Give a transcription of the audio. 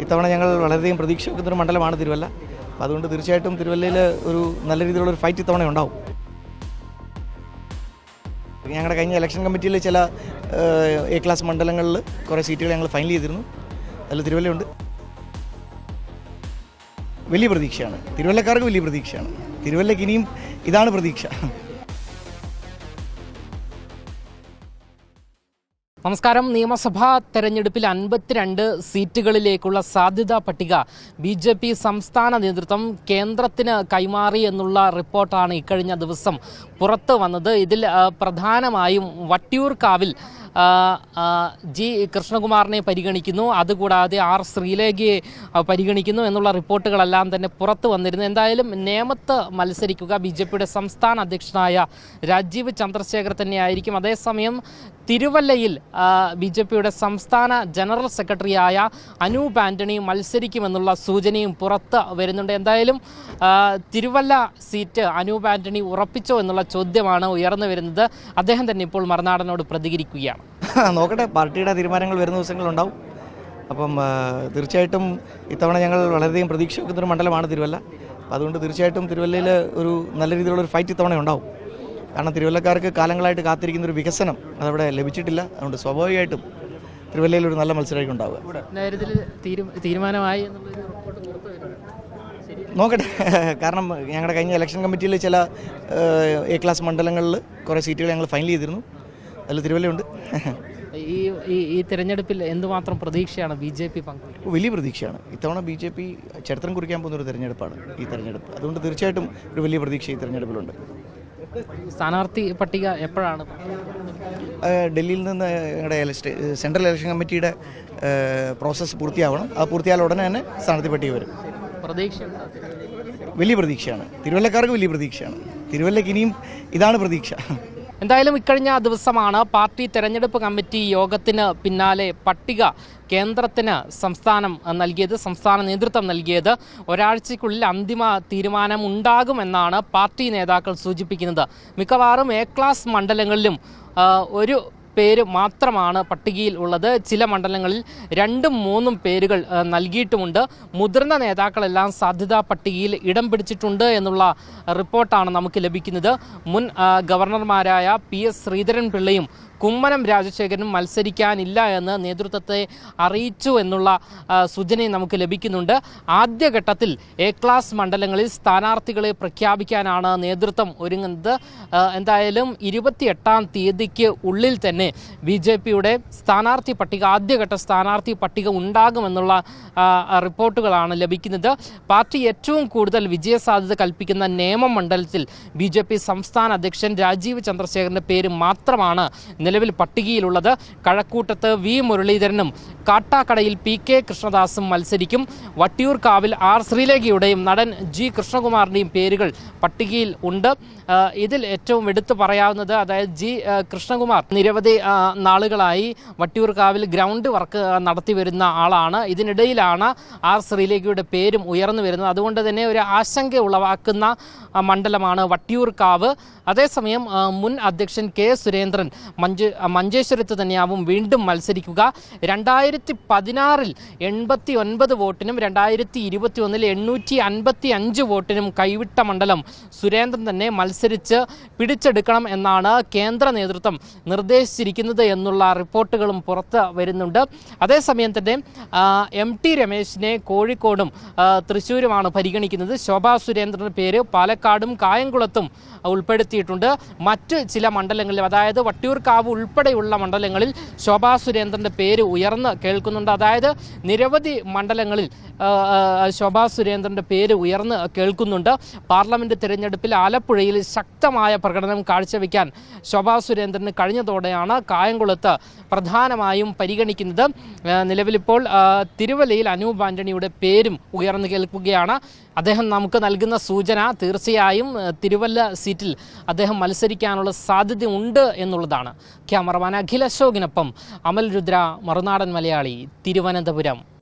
ഇത്തവണ ഞങ്ങൾ വളരെയധികം പ്രതീക്ഷ വെക്കുന്ന മണ്ഡലമാണ് തിരുവല്ല. അപ്പോൾ അതുകൊണ്ട് തീർച്ചയായിട്ടും തിരുവല്ലയിൽ ഒരു നല്ല രീതിയിലുള്ള ഒരു ഫൈറ്റ് ഇത്തവണ ഉണ്ടാവും. ഞങ്ങളുടെ കഴിഞ്ഞ ഇലക്ഷൻ കമ്മിറ്റിയിൽ ചില എ ക്ലാസ് മണ്ഡലങ്ങളിൽ കുറേ സീറ്റുകൾ ഞങ്ങൾ ഫൈനൽ ചെയ്തിരുന്നു. അതിൽ തിരുവല്ലയുണ്ട്. വലിയ പ്രതീക്ഷയാണ്. തിരുവല്ലക്കാർക്ക് വലിയ പ്രതീക്ഷയാണ്. തിരുവല്ലയ്ക്ക് ഇനിയും ഇതാണ് പ്രതീക്ഷ. നമസ്കാരം. നിയമസഭാ തെരഞ്ഞെടുപ്പിൽ അൻപത്തിരണ്ട് സീറ്റുകളിലേക്കുള്ള സാധ്യതാ പട്ടിക ബി ജെ പി സംസ്ഥാന നേതൃത്വം കേന്ദ്രത്തിന് കൈമാറി എന്നുള്ള റിപ്പോർട്ടാണ് ഇക്കഴിഞ്ഞ ദിവസം പുറത്തു വന്നത്. ഇതിൽ പ്രധാനമായും വട്ടിയൂർക്കാവിൽ ജി കൃഷ്ണകുമാറിനെ പരിഗണിക്കുന്നു. അതുകൂടാതെ ആർ ശ്രീലേഖയെ പരിഗണിക്കുന്നു എന്നുള്ള റിപ്പോർട്ടുകളെല്ലാം തന്നെ പുറത്തു വന്നിരുന്നു. എന്തായാലും നേമത്ത് മത്സരിക്കുക ബി ജെ പിയുടെ സംസ്ഥാന അധ്യക്ഷനായ രാജീവ് ചന്ദ്രശേഖർ തന്നെയായിരിക്കും. അതേസമയം തിരുവല്ലയിൽ ബി ജെ പിയുടെ സംസ്ഥാന ജനറൽ സെക്രട്ടറിയായ അനൂപ് ആന്റണി മത്സരിക്കുമെന്നുള്ള സൂചനയും പുറത്ത് വരുന്നുണ്ട്. എന്തായാലും തിരുവല്ല സീറ്റ് അനൂപ് ആന്റണി ഉറപ്പിച്ചോ എന്നുള്ള ചോദ്യമാണ് ഉയർന്നു വരുന്നത്. അദ്ദേഹം തന്നെ ഇപ്പോൾ മറുനാടനോട് പ്രതികരിക്കുകയാണ്. നോക്കട്ടെ പാർട്ടിയുടെ തീരുമാനങ്ങൾ വരുന്ന ദിവസങ്ങളുണ്ടാവും അപ്പം തീർച്ചയായിട്ടും ഇത്തവണ ഞങ്ങൾ വളരെയധികം പ്രതീക്ഷ വെക്കുന്നൊരു മണ്ഡലമാണ് തിരുവല്ല. അതുകൊണ്ട് തീർച്ചയായിട്ടും തിരുവല്ലയിൽ ഒരു നല്ല രീതിയിലുള്ള ഒരു ഫൈറ്റ് ഇത്തവണ ഉണ്ടാവും. കാരണം തിരുവല്ലക്കാർക്ക് കാലങ്ങളായിട്ട് കാത്തിരിക്കുന്ന ഒരു വികസനം അതവിടെ ലഭിച്ചിട്ടില്ല. അതുകൊണ്ട് സ്വാഭാവികമായിട്ടും തിരുവല്ലയിൽ ഒരു നല്ല മത്സരമായിരിക്കും ഉണ്ടാവുക. തീരുമാനമായി നോക്കട്ടെ. കാരണം ഞങ്ങളുടെ കഴിഞ്ഞ ഇലക്ഷൻ കമ്മിറ്റിയിൽ ചില എ ക്ലാസ് മണ്ഡലങ്ങളിൽ കുറേ സീറ്റുകൾ ഞങ്ങൾ ഫൈനൽ ചെയ്തിരുന്നു. അതിൽ തിരുവല്ലയുണ്ട്. ഈ ഈ ഈ തിരഞ്ഞെടുപ്പിൽ എന്തുമാത്രം പ്രതീക്ഷയാണ് ബി ജെ പി വലിയ പ്രതീക്ഷയാണ്. ഇത്തവണ ബി ജെ പി ചരിത്രം കുറിക്കാൻ പോകുന്ന ഒരു തിരഞ്ഞെടുപ്പാണ് ഈ തിരഞ്ഞെടുപ്പ്. അതുകൊണ്ട് തീർച്ചയായിട്ടും ഒരു വലിയ പ്രതീക്ഷ ഈ തിരഞ്ഞെടുപ്പിലുണ്ട്. സ്ഥാനാർത്ഥി പട്ടിക എപ്പോഴാണ്? ഡൽഹിയിൽ നിന്ന് ഞങ്ങളുടെ സെൻട്രൽ ഇലക്ഷൻ കമ്മിറ്റിയുടെ പ്രോസസ്സ് പൂർത്തിയാവണം. അത് പൂർത്തിയായാൽ ഉടനെ തന്നെ സ്ഥാനാർത്ഥി പട്ടിക വരും. പ്രതീക്ഷ വലിയ പ്രതീക്ഷയാണ്. തിരുവല്ലക്കാർക്ക് വലിയ പ്രതീക്ഷയാണ്. തിരുവല്ലയ്ക്ക് ഇനിയും ഇതാണ് പ്രതീക്ഷ. എന്തായാലും ഇക്കഴിഞ്ഞ ദിവസമാണ് പാർട്ടി തെരഞ്ഞെടുപ്പ് കമ്മിറ്റി യോഗത്തിന് പിന്നാലെ പട്ടിക കേന്ദ്രത്തിന് സംസ്ഥാനം നൽകിയത് സംസ്ഥാന നേതൃത്വം നൽകിയത്. ഒരാഴ്ചയ്ക്കുള്ളിൽ അന്തിമ തീരുമാനം ഉണ്ടാകുമെന്നാണ് പാർട്ടി നേതാക്കൾ സൂചിപ്പിക്കുന്നത്. മിക്കവാറും എ ക്ലാസ് മണ്ഡലങ്ങളിലും ഒരു പേര് മാത്രമാണ് പട്ടികയിൽ ഉള്ളത്. ചില മണ്ഡലങ്ങളിൽ രണ്ടും മൂന്നും പേരുകൾ നൽകിയിട്ടുമുണ്ട്. മുതിർന്ന നേതാക്കളെല്ലാം സാധ്യതാ പട്ടികയിൽ ഇടം പിടിച്ചിട്ടുണ്ട് എന്നുള്ള റിപ്പോർട്ടാണ് നമുക്ക് ലഭിക്കുന്നത്. മുൻ ഗവർണർമാരായ പി എസ് ശ്രീധരൻ പിള്ളയും കുമ്മനം രാജശേഖരനും മത്സരിക്കാനില്ല എന്ന് നേതൃത്വത്തെ അറിയിച്ചു എന്നുള്ള സൂചനയും നമുക്ക് ലഭിക്കുന്നുണ്ട്. ആദ്യഘട്ടത്തിൽ എ ക്ലാസ് മണ്ഡലങ്ങളിൽ സ്ഥാനാർത്ഥികളെ പ്രഖ്യാപിക്കാനാണ് നേതൃത്വം ഒരുങ്ങുന്നത്. എന്തായാലും ഇരുപത്തിയെട്ടാം തീയതിക്ക് ഉള്ളിൽ തന്നെ ബി ജെ പിയുടെ സ്ഥാനാർത്ഥി പട്ടിക ആദ്യഘട്ട സ്ഥാനാർത്ഥി പട്ടിക ഉണ്ടാകുമെന്നുള്ള റിപ്പോർട്ടുകളാണ് ലഭിക്കുന്നത്. പാർട്ടി ഏറ്റവും കൂടുതൽ വിജയസാധ്യത കൽപ്പിക്കുന്ന നേമം മണ്ഡലത്തിൽ ബി സംസ്ഥാന അധ്യക്ഷൻ രാജീവ് ചന്ദ്രശേഖരന്റെ പേര് മാത്രമാണ് നിലവിൽ പട്ടികയിലുള്ളത് കഴക്കൂട്ടത്ത് വി മുരളീധരനും കാട്ടാക്കടയിൽ പി കെ കൃഷ്ണദാസും മത്സരിക്കും. വട്ടിയൂർക്കാവിൽ ആർ ശ്രീലേഖയുടെയും നടൻ ജി കൃഷ്ണകുമാറിന്റെയും പേരുകൾ പട്ടികയിൽ ഉണ്ട്. ഇതിൽ ഏറ്റവും എടുത്തു പറയാവുന്നത് അതായത് ജി കൃഷ്ണകുമാർ നിരവധി നാളുകളായി വട്ടിയൂർക്കാവിൽ ഗ്രൗണ്ട് വർക്ക് നടത്തി വരുന്ന ആളാണ്. ഇതിനിടയിലാണ് ആർ ശ്രീലേഖയുടെ പേരും ഉയർന്നു വരുന്നത്. അതുകൊണ്ട് തന്നെ ഒരു ആശങ്ക ഉളവാക്കുന്ന മണ്ഡലമാണ് വട്ടിയൂർക്കാവ് അതേസമയം മുൻ അധ്യക്ഷൻ കെ സുരേന്ദ്രൻ മഞ്ച മഞ്ചേശ്വരത്ത് തന്നെയാവും വീണ്ടും മത്സരിക്കുക. രണ്ടായിരത്തി പതിനാറിൽ എൺപത്തി ഒൻപത് വോട്ടിനും രണ്ടായിരത്തി ഇരുപത്തി ഒന്നിൽ എണ്ണൂറ്റി അൻപത്തി അഞ്ച് വോട്ടിനും കൈവിട്ട മണ്ഡലം സുരേന്ദ്രൻ തന്നെ മത്സരിച്ച് പിടിച്ചെടുക്കണം എന്നാണ് കേന്ദ്ര നേതൃത്വം നിർദ്ദേശിച്ചിരിക്കുന്നത് എന്നുള്ള റിപ്പോർട്ടുകളും പുറത്ത് വരുന്നുണ്ട്. അതേസമയം തന്നെ എം ടി രമേശിനെ കോഴിക്കോടും തൃശ്ശൂരുമാണ് പരിഗണിക്കുന്നത്. ശോഭാ സുരേന്ദ്രന്റെ പേര് പാലക്കാടും കായംകുളത്തും ഉൾപ്പെടുത്തിയിട്ടുണ്ട്. മറ്റ് ചില മണ്ഡലങ്ങളിൽ അതായത് വട്ടിയൂർക്കാവ് ഉൾപ്പെടെയുള്ള മണ്ഡലങ്ങളിൽ ശോഭാ സുരേന്ദ്രന്റെ പേര് ഉയർന്ന് കേൾക്കുന്നുണ്ട്. അതായത് നിരവധി മണ്ഡലങ്ങളിൽ ശോഭാ സുരേന്ദ്രന്റെ പേര് ഉയർന്ന് കേൾക്കുന്നുണ്ട്. പാർലമെന്റ് തിരഞ്ഞെടുപ്പിൽ ആലപ്പുഴയിൽ ശക്തമായ പ്രകടനം കാഴ്ചവെക്കാൻ ശോഭാ സുരേന്ദ്രന് കഴിഞ്ഞതോടെയാണ് കായംകുളത്ത് പ്രധാനമായും പരിഗണിക്കുന്നത്. നിലവിലിപ്പോൾ തിരുവല്ലയിൽ അനൂപ് ആന്റണിയുടെ പേരും ഉയർന്നു കേൾക്കുകയാണ്. അദ്ദേഹം നമുക്ക് നൽകുന്ന സൂചന തീർച്ചയായും തിരുവല്ല സീറ്റിൽ അദ്ദേഹം മത്സരിക്കാനുള്ള സാധ്യത ഉണ്ട് എന്നുള്ളതാണ്. ക്യാമറമാൻ അഖിൽ അശോകിനൊപ്പം അമൽ രുദ്ര മറുനാടൻ മലയാളി തിരുവനന്തപുരം.